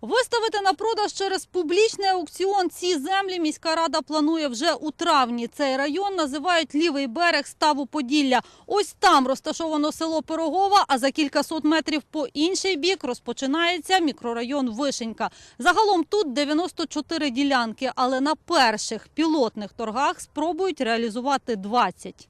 Виставити на продаж через публічний аукціон ці землі міська рада планує вже у травні. Цей район називають лівий берег ставу Поділля. Ось там розташовано село Пирогова, а за кількасот метрів по інший бік розпочинається мікрорайон Вишенька. Загалом тут 94 ділянки, але на перших пілотних торгах спробують реалізувати 20.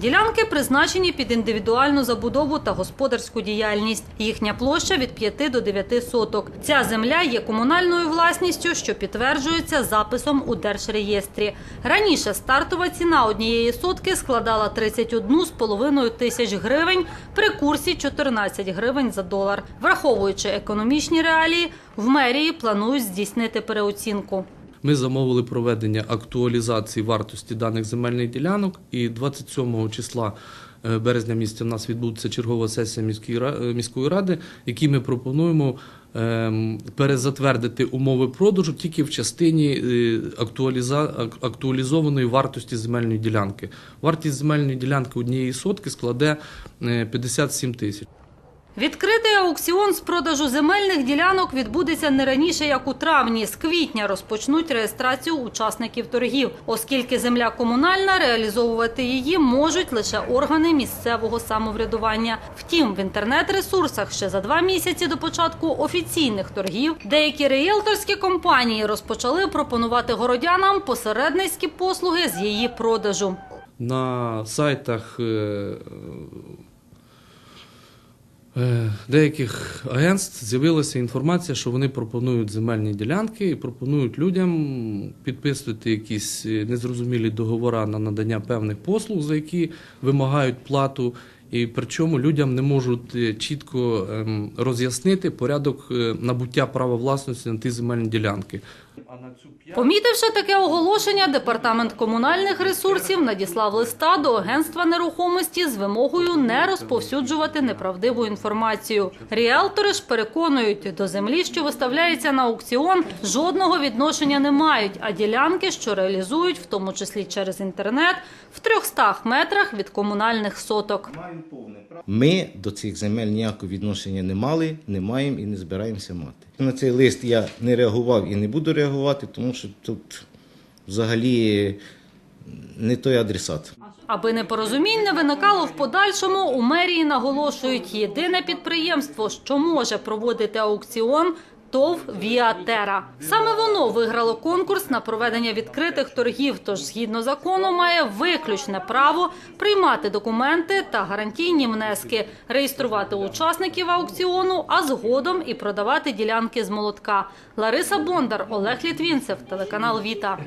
Ділянки призначені під індивідуальну забудову та господарську діяльність. Їхня площа від 5 до 9 соток. Ця земля є комунальною власністю, що підтверджується записом у держреєстрі. Раніше стартова ціна однієї сотки складала 31,5 тисяч гривень при курсі 14 гривень за долар. Враховуючи економічні реалії, в мерії планують здійснити переоцінку. Ми замовили проведення актуалізації вартості даних земельних ділянок, і 27 числа е, березня місяця в нас відбудеться чергова сесія міської е, ради, якій ми пропонуємо ем, перезатвердити умови продажу тільки в частині е, актуалізованої вартості земельної ділянки. Вартість земельної ділянки однієї сотки складе е, 57 тисяч. Відкритий аукціон з продажу земельних ділянок відбудеться не раніше, як у травні. З квітня розпочнуть реєстрацію учасників торгів, оскільки земля комунальна, реалізовувати її можуть лише органи місцевого самоврядування. Втім, в інтернет-ресурсах ще за два місяці до початку офіційних торгів деякі риелторські компанії розпочали пропонувати городянам посередницькі послуги з її продажу. на сайтах е, деяких агентств з'явилася інформація, що вони пропонують земельні ділянки і пропонують людям підписувати якісь е, незрозумілі договори на надання певних послуг, за які вимагають плату. І причому людям не можуть е, чітко ем, роз'яснити порядок е, набуття права власності на ті земельні ділянки. Помітивши таке оголошення, департамент комунальних ресурсів надіслав листа до агентства нерухомості з вимогою не розповсюджувати неправдиву інформацію. Ріелтори ж переконують, до землі, що виставляється на аукціон, жодного відношення не мають, а ділянки, що реалізують, в тому числі через інтернет, в 300 метрах від комунальних соток. Ми до цих земель ніякого відношення не мали, не маємо і не збираємося мати. На цей лист я не реагував і не буду реагувати, тому що тут взагалі не той адресат. Аби непорозумінь не виникало в подальшому, у мерії наголошують єдине підприємство, що може проводити аукціон. ТОВ Віатера. Саме воно виграло конкурс на проведення відкритих торгів, тож згідно закону має виключне право приймати документи та гарантійні внески, реєструвати учасників аукціону, а згодом і продавати ділянки з молотка. Лариса Бондар, Олег Літвінцев, телеканал Віта.